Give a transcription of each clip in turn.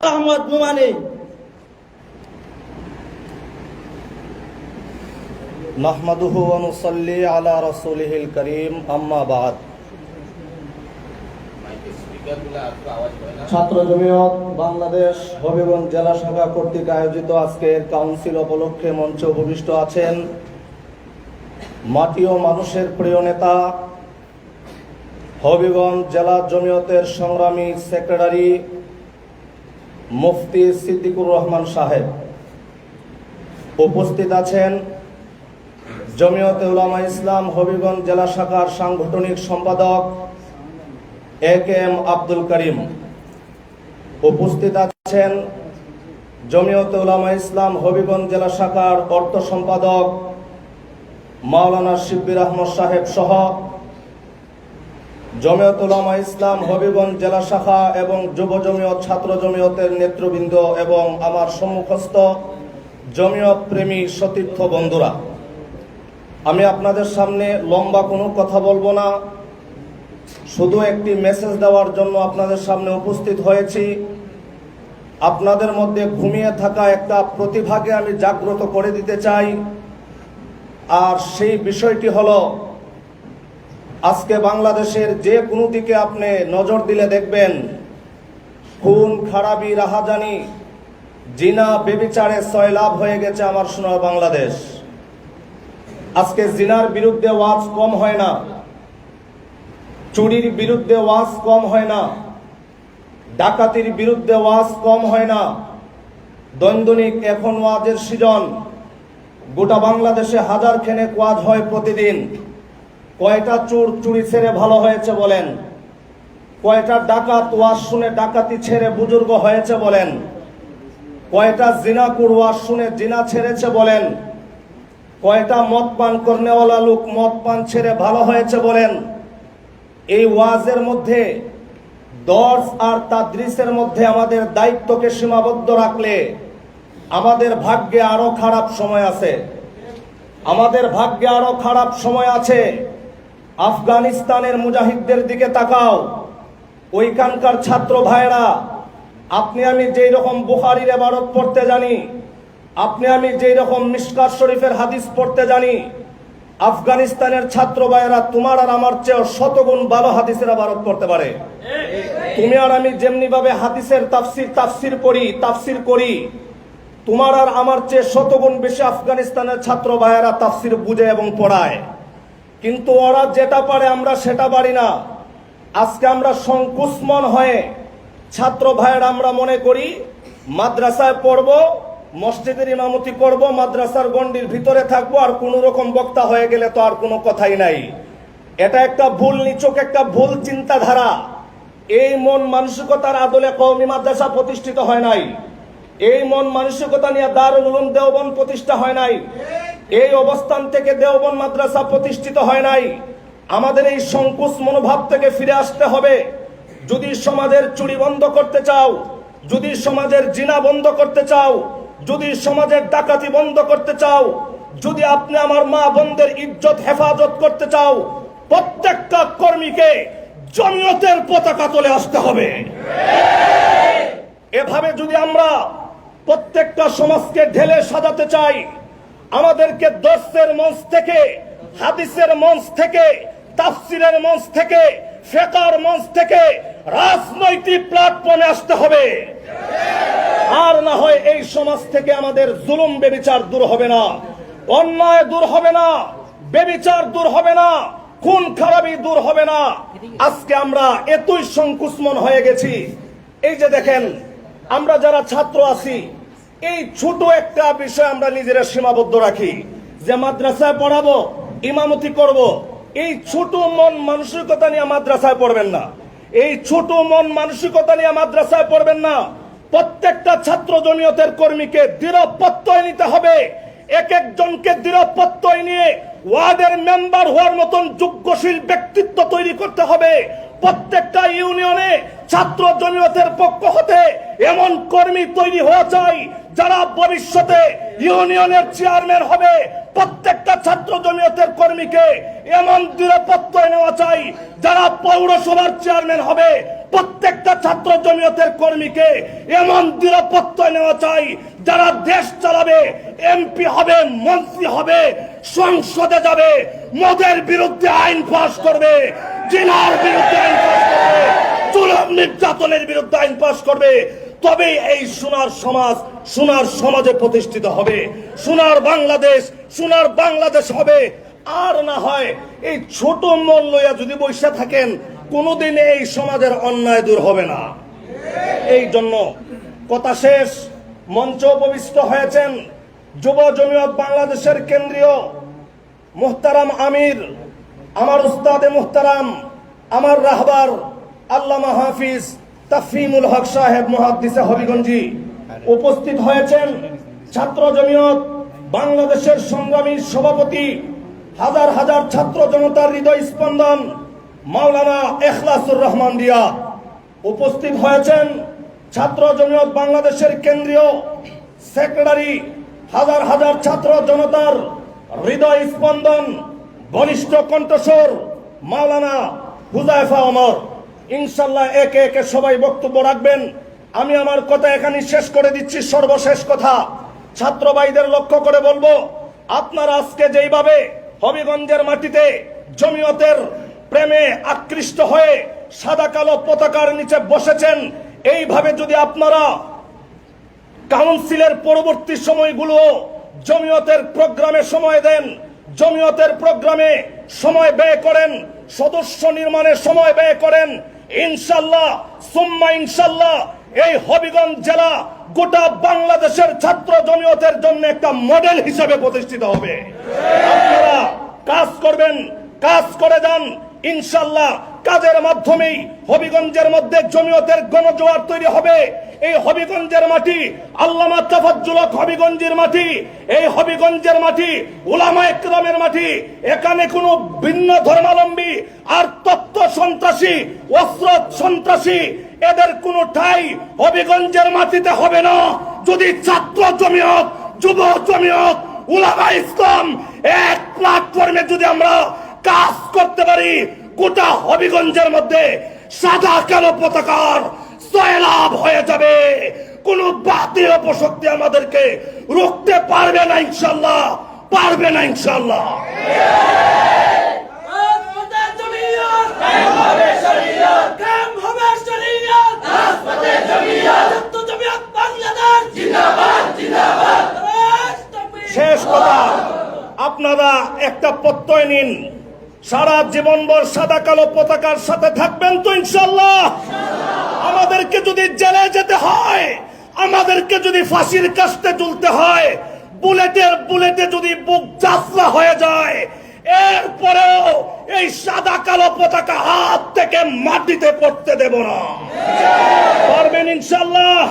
আহমদ নোমানি। নাহমাদুহু ওয়া নুসাল্লি আলা রাসূলিহিল কারীম, আম্মা বাদ। ছাত্র জমিয়ত বাংলাদেশ হবিগঞ্জ জেলা শাখা কর্তৃক আয়োজিত আজকের কাউন্সিল উপলক্ষে মঞ্চে উপবিষ্ট আছেন মাটি ও মানুষের প্রিয় নেতা, হবিগঞ্জ জেলা জমিয়তের সংগ্রামী সেক্রেটারি মুফতি সিদ্দিকুর রহমান সাহেব। উপস্থিত আছেন জমিয়তে উলামা ইসলাম হবিগঞ্জ জেলা শাখার সাংগঠনিক সম্পাদক এ কে এম আব্দুল করিম। উপস্থিত আছেন জমিয়তে উলামা ইসলাম হবিগঞ্জ জেলা শাখার অর্থ সম্পাদক মাওলানা শিব্বির আহমদ সাহেব সহ জমিয়ত উলামা ইসলাম, হবিগঞ্জ জেলা শাখা এবং যুব জমিয়ত, ছাত্র জমিয়তের নেতৃবৃন্দ এবং আমার সম্মুখস্থ জমিয়ত প্রেমী সতীর্থ বন্ধুরা, আমি আপনাদের সামনে লম্বা কোনো কথা বলব না। শুধু একটি মেসেজ দেওয়ার জন্য আপনাদের সামনে উপস্থিত হয়েছি। আপনাদের মধ্যে ঘুমিয়ে থাকা একটা প্রতিভাকে আমি জাগ্রত করে দিতে চাই। আর সেই বিষয়টি হলো আজকে বাংলাদেশের যে কোনো দিকে আপনি নজর দিলে দেখবেন, খুন, খারাপি, রাহাজানি, জিনা, বেবিচারে সয়লাভ হয়ে গেছে আমার সোনার বাংলাদেশ। আজকে জিনার বিরুদ্ধে ওয়াজ কম হয় না, চুরির বিরুদ্ধে ওয়াজ কম হয় না, ডাকাতির বিরুদ্ধে ওয়াজ কম হয় না দৈন্দনিক এখন ওয়াজের সৃজন। গোটা বাংলাদেশে হাজার খেনেক ওয়াজ হয় প্রতিদিন। কয়টা চোর চুরি ছেড়ে ভালো হয়েছে বলেন? কয়টা ডাকাত ওয়াজ শুনে ডাকাতি ছেড়ে বুজুর্গ হয়েছে বলেন? কয়টা জিনাকুর ওয়াজ শুনে জিনা ছেড়েছে বলেন? কয়টা মদ পান করনেওয়ালা লোক মদ পান ছেড়ে ভালো হয়েছে বলেন? এই ওয়াজের মধ্যে দর্শ আর তাদৃশের মধ্যে আমাদের দায়িত্বকে সীমাবদ্ধ রাখলে আমাদের ভাগ্যে আরও খারাপ সময় আছে। আমাদের ভাগ্যে আরও খারাপ সময় আছে। আফগানিস্তানের মুজাহিদদের দিকে তাকাও। ওইখানকার ছাত্র ভাইরা আপনি আমি যেই রকম বুখারির এবারত পড়তে জানি, আপনি আমি যেই রকম মিসকাত শরীফের হাদিস পড়তে জানি, আফগানিস্তানের ছাত্র ভাইয়েরা, তোমার আর আমার চেয়েও শতগুণ ভালো হাদিসের আবারত পড়তে পারে। তুমি আর আমি যেমনি ভাবে হাদিসের তাফসির তাফসির পড়ি, তাফসির করি, তোমার আর আমার চেয়ে শতগুণ বেশি আফগানিস্তানের ছাত্র ভাইয়েরা তাফসির বুঝে এবং পড়ায়। কিন্তু ওরা যেটা পারে আমরা সেটা পারি না। আজকে আমরা সংকুচমন হয়ে ছাত্র ভাইয়ের আমরা মনে করি, মাদ্রাসায় পড়ব, মসজিদের ইমামতি করব, মাদ্রাসার গণ্ডির ভিতরে থাকব, আর কোন রকম বক্তা হয়ে গেলে তো আর কোনো কথাই নাই। এটা একটা ভুল নিচক, একটা ভুল চিন্তাধারা। এই মন মানসিকতার আদলে কওমি মাদ্রাসা প্রতিষ্ঠিত হয় নাই। এই মন মানসিকতা নিয়ে দারুল উলুম দেওবন প্রতিষ্ঠা হয় নাই। এই অবস্থান থেকে দেওবন মাদ্রাসা প্রতিষ্ঠিত হয় নাই। আমাদের এই সংকুচ মনোভাব থেকে ফিরে আসতে হবে। যদি সমাজের চুরি বন্ধ করতে চাও, যদি সমাজের জিনা বন্ধ করতে চাও, যদি সমাজের ডাকাতি বন্ধ করতে চাও, যদি আপনি আমার মা বোনদের ইজ্জত, হেফাজত করতে চাও, প্রত্যেকটা কর্মীকে জমিয়তের পতাকা তুলে আসতে হবে। এভাবে যদি আমরা প্রত্যেকটা সমাজকে ঢেলে সাজাতে চাই আমাদেরকে দর্শের মঞ্চ থেকে, হাদিসের মঞ্চ থেকে, তাফসিরের মঞ্চ থেকে, ফেকার মঞ্চ থেকে রাজনৈতিক প্ল্যাটফর্মে আসতে হবে। আর না হয় এই সমাজ থেকে আমাদের জুলুম, বেবিচার দূর হবে না, অন্যায় দূর হবে না, বেবিচার দূর হবে না, খুন খারাপি দূর হবে না। আজকে আমরা এতই সংকুচমন হয়ে গেছি। এই যে দেখেন, আমরা যারা ছাত্র আছি এই ছোট একটা বিষয় আমরা নিজেরা সীমাবদ্ধ রাখি। যে মাদ্রাসায় পড়াবো, ইমামতি করব, এই ছোট মন মানসিকতা নিয়ে মাদ্রাসায় পড়বেন না। এই ছোট মন মানসিকতা নিয়ে মাদ্রাসায় পড়বেন না। প্রত্যেকটা ছাত্র জমিয়তের কর্মীকে দৃঢ় নিতে হবে। এক একজনকে দৃঢ় নিয়ে ওয়ার্ডের মেম্বার হওয়ার মতন যোগ্যশীল ব্যক্তিত্ব তৈরি করতে হবে। প্রত্যেকটা ইউনিয়নে ছাত্র জমিয়তের পক্ষ হতে এমন কর্মী তৈরি হওয়া চাই, যারা ভবিষ্যতে ইউনিয়নের চেয়ারম্যান হবে। প্রত্যেকটা ছাত্র জমিয়তের কর্মীকে এমন দৃঢ় নেওয়া চাই, যারা পৌরসভার চেয়ারম্যান হবে। প্রত্যেকটা ছাত্র জমিয়তের কর্মীকে এমন নিরাপত্তা নেওয়া চাই, যারা দেশ চালাবে, এমপি হবে, মন্ত্রী হবে, সংসদে যাবে, মদের বিরুদ্ধে আইন পাশ করবে জিনার বিরুদ্ধে আইন পাশ করবে জুলুম নির্যাতনের বিরুদ্ধে আইন পাশ করবে, তবেই এই সোনার সমাজ, সোনার সমাজে প্রতিষ্ঠিত হবে। সোনার বাংলাদেশ সোনার বাংলাদেশ হবে। আর না হয় এই ছোট মন লইয়া যদি বসে থাকেন, কোনোদিন এই সমাজের অন্যায় দূর হবে না। এই জন্য কথা শেষ। মঞ্চ উপবিষ্ট হয়েছেন যুব জমিয়ত বাংলাদেশের কেন্দ্রীয় মুহতারাম আমির, আমার উস্তাদে মুহতারাম, আমার রাহবার আল্লামা হাফিজ তাফিমুল হক সাহেব মুহাদ্দিসে হবিগঞ্জি উপস্থিত হয়েছেন ছাত্র জমিয়ত, বাংলাদেশের সংগ্রামী সভাপতি, হাজার হাজার ছাত্র জনতার হৃদয় স্পন্দন মাওলানা এখলাসুর রহমান দিয়া। উপস্থিত হয়েছেন ছাত্র জমিয়ত বাংলাদেশের কেন্দ্রীয় সেক্রেটারি, হাজার হাজার ছাত্র জনতার হৃদয় স্পন্দন, ঘনিষ্ঠ কণ্ঠস্বর মাওলানা হুজাইফা অমর ইনশাল্লাহ একে একে সবাই বক্তব্য রাখবেন। আমি আমার কথা এখানে শেষ করে দিচ্ছি, সর্বশেষ কথা। ছাত্র ভাইদের লক্ষ্য করে বলব, আপনারা আজকে যেইভাবে হবিগঞ্জের মাটিতে জমিয়তের প্রেমে আকৃষ্ট হয়ে সাদা কালো পতাকার নিচে বসেছেন, এইভাবে যদি আপনারা কাউন্সিলের পরবর্তী সময়গুলো জমিয়তের প্রোগ্রামে সময় দেন, জমিয়তের প্রোগ্রামে সময় ব্যয় করেন, সদস্য নির্মাণে সময় ব্যয় করেন ইনশাল্লাহ সুম্মা ইনশাল্লাহ এই হবিগঞ্জ জেলা গোটা বাংলাদেশের ছাত্র জমিয়তের জন্য একটা মডেল হিসাবে প্রতিষ্ঠিত হবে। আপনারা কাজ করবেন, কাজ করে যান ইনশাল্লাহ কাজের মাধ্যমেই হবিগঞ্জের মধ্যে জমিয়তের গণজোয়ার তৈরি হবে। এই হবিগঞ্জের মাটি, আল্লামা হবিগঞ্জের মাটি, এই হবিগঞ্জের মাটি, উলামা একরামের মাটি, এখানে কোনো ভিন্ন ধর্মাবলম্বী আর তত্ত্ব সন্ত্রাসী, অস্ত্র সন্ত্রাসী, এদের কোনো ঠাই হবিগঞ্জের মাটিতে হবে না। যদি ছাত্র জমিয়ত, যুব জমিয়ত, উলামা ইসলাম এক প্ল্যাটফর্মে যদি আমরা কাজ করতে পারি, গোটা হবিগঞ্জের মধ্যে সাদা কালো পতাকার সয়লাভ হয়ে যাবে। কোন বাতিল অপশক্তি আমাদেরকে রুখতে পারবে না ইনশাল্লাহ, পারবে না ইনশাল্লাহ। শেষ কথা, আপনারা একটা প্রত্যয় নিন। সারা জীবনভর সাদা কালো পতাকার সাথে থাকবেন তো ইনশাল্লাহ। আমাদেরকে যদি জেলে যেতে হয়, আমাদেরকে যদি ফাঁসির কাস্তে তুলতে হয়, বুলেটের বুলেটে যদি বুক যাত্রা হয়ে যায়, এরপরেও এই সাদা কালো পতাকা হাত থেকে মাটিতে পড়তে দেব না। পারবেন ইনশাল্লাহ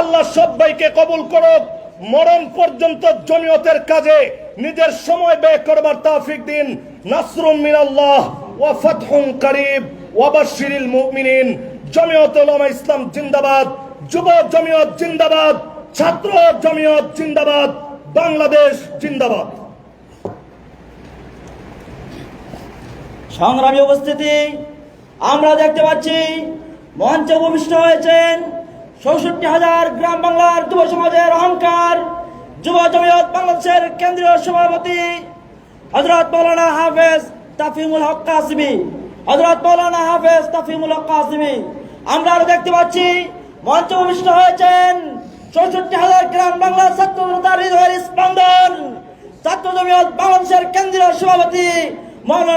আল্লাহ সবাইকে কবুল করুক। মরণ পর্যন্ত জমিয়তের কাজে নিজের সময় ব্যয় করবার তাফিক দিন। নাসরুম মিনাল্লাহ ওয়া ফাতহুন করিব। ওয়া বাশশিরিল মুমিনিন। জমিয়ত উলামা ইসলাম জিন্দাবাদ, যুব জমিয়ত জিন্দাবাদ, ছাত্র জমিয়ত জিন্দাবাদ, বাংলাদেশ জিন্দাবাদ। সংগ্রামী উপস্থিতি, আমরা দেখতে পাচ্ছি, মঞ্চে উপবিষ্ট হয়েছেন চৌষট্টি হাজার গ্রাম বাংলার যুব সমাজের অহংকার, যুব জমিয়ত বাংলাদেশের কেন্দ্রীয় সভাপতি হজরত মৌলানা হাফেজ তাফিমুল হক কাসিমি। হজরত মৌলানা হাফেজ তাফিমুল হক কাসিমি আমরা আরও দেখতে পাচ্ছি, মঞ্চ অনুষ্ঠিত হয়েছেন চৌষট্টি হাজার গ্রাম বাংলা ছাত্র হৃদয়ের স্পন্দন। ছাত্র জমিয়ত বাংলাদেশের কেন্দ্রীয় সভাপতি মৌলানা